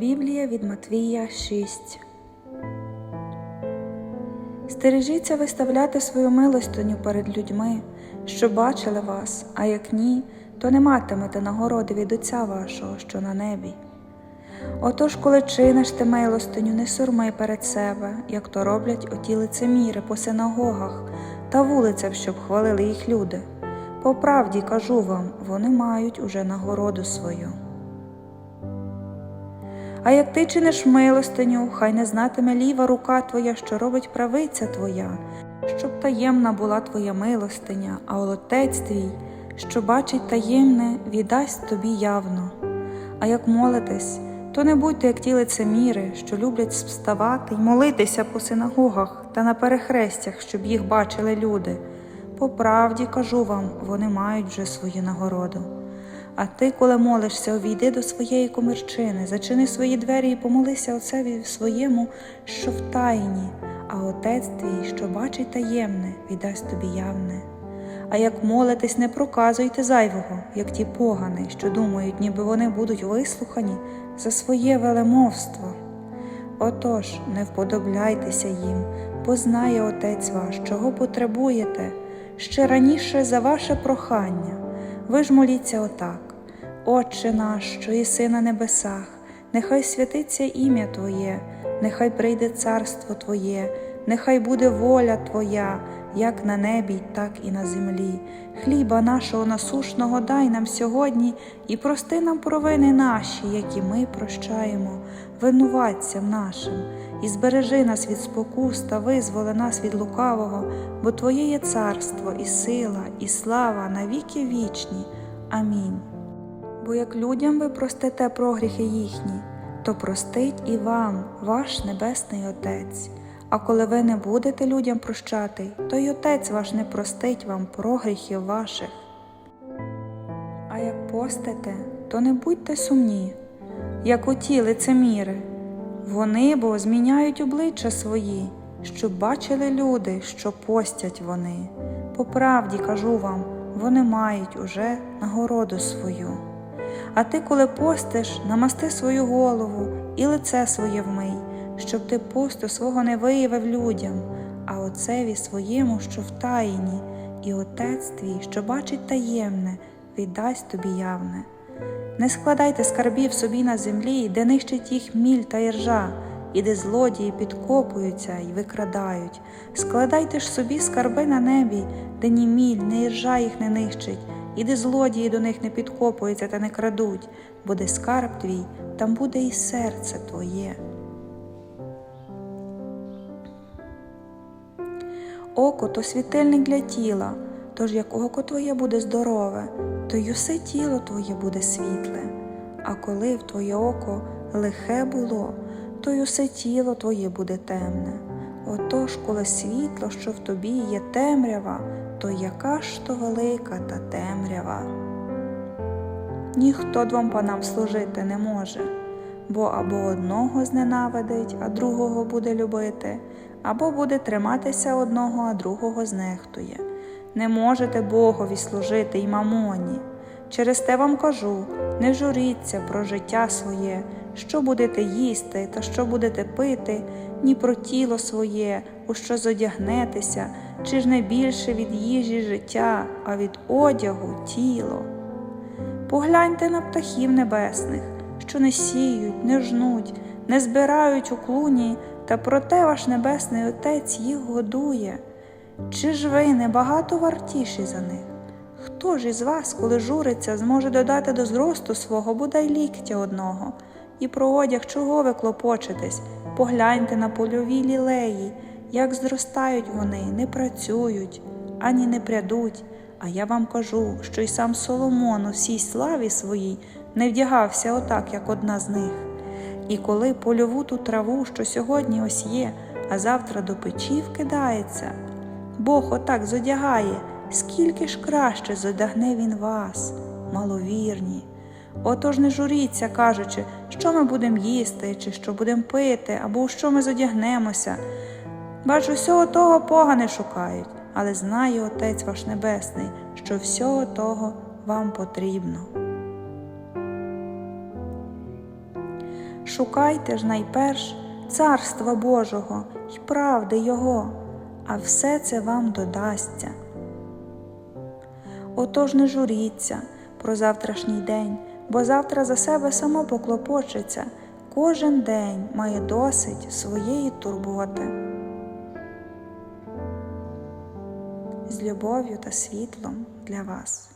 Біблія від Матвія 6 Стережіться виставляти свою милостиню перед людьми, що бачили вас, а як ні, то не матимете нагороди від Отця вашого, що на небі. Отож, коли чиниш ти милостиню, не сурми перед себе, як то роблять оті лицеміри по синагогах та вулицях, щоб хвалили їх люди. По правді кажу вам, вони мають уже нагороду свою. А як ти чиниш милостиню, хай не знатиме ліва рука твоя, що робить правиця твоя, щоб таємна була твоя милостиня, а отець твій, що бачить таємне, віддасть тобі явно. А як молитесь, то не будьте, як ті лицеміри, що люблять вставати й молитися по синагогах та на перехрестях, щоб їх бачили люди. По правді кажу вам, вони мають вже свою нагороду. А ти, коли молишся, увійди до своєї комірчини, зачини свої двері і помолися Отцеві своєму, що в тайні, а Отець твій, що бачить таємне, віддасть тобі явне. А як молитесь, не проказуйте зайвого, як ті погани, що думають, ніби вони будуть вислухані за своє велемовство. Отож, не вподобляйтеся їм, бо знає Отець ваш, чого потребуєте, ще раніше за ваше прохання. Ви ж моліться отак. Отче наш, що єси на небесах, нехай святиться ім'я Твоє, нехай прийде царство Твоє, нехай буде воля Твоя, як на небі, так і на землі. Хліба нашого насушного дай нам сьогодні і прости нам провини наші, які ми прощаємо, винуватцям нашим, і збережи нас від спокус та визволи нас від лукавого, бо Твоє є царство, і сила, і слава на віки вічні. Амінь. Бо як людям ви простите прогріхи їхні, то простить і вам ваш Небесний Отець. А коли ви не будете людям прощати, то й Отець ваш не простить вам прогріхів ваших. А як постите, то не будьте сумні, як у ті лицеміри. Вони бо зміняють обличчя свої, щоб бачили люди, що постять вони. По правді кажу вам, вони мають уже нагороду свою. А ти, коли постиш, намасти свою голову і лице своє вмий, щоб ти посту свого не виявив людям, а отцеві своєму, що в таїні, і отець твій, що бачить таємне, віддасть тобі явне. Не складайте скарбів собі на землі, де нищить їх міль та іржа, і де злодії підкопуються й викрадають. Складайте ж собі скарби на небі, де ні міль, ні іржа їх не нищить, і де злодії до них не підкопуються та не крадуть, бо де скарб твій, там буде і серце твоє. Око то світильник для тіла, тож як око твоє буде здорове, то й усе тіло твоє буде світле. А коли в твоє око лихе було, то й усе тіло твоє буде темне. Отож, коли світло, що в тобі є темрява, то яка ж то велика та темрява? Ніхто двом панам служити не може, бо або одного зненавидить, а другого буде любити, або буде триматися одного, а другого знехтує. Не можете Богові служити й мамоні. Через те вам кажу не журіться про життя своє, що будете їсти та що будете пити, ні про тіло своє, у що зодягнетеся, чи ж не більше від їжі життя, а від одягу тіло. Погляньте на птахів небесних, що не сіють, не жнуть, не збирають у клуні, та проте ваш Небесний Отець їх годує. Чи ж ви не багато вартіші за них? Хто ж із вас, коли журиться, зможе додати до зросту свого бодай ліктя одного? І про одяг чого ви клопочетесь? Погляньте на польові лілеї, як зростають вони, не працюють, ані не прядуть. А я вам кажу, що й сам Соломон у всій славі своїй не вдягався отак, як одна з них. І коли польову ту траву, що сьогодні ось є, а завтра до печі вкидається, Бог отак зодягає, скільки ж краще зодягне Він вас, маловірні. Отож не журіться, кажучи, що ми будемо їсти, чи що будемо пити, або у що ми зодягнемося. Бачу, всього того погане шукають, але знає Отець ваш Небесний, що всього того вам потрібно. Шукайте ж найперш Царства Божого й правди Його, а все це вам додасться. Отож не журіться про завтрашній день, бо завтра за себе само поклопочеться, кожен день має досить своєї турботи. З любов'ю та світлом для вас.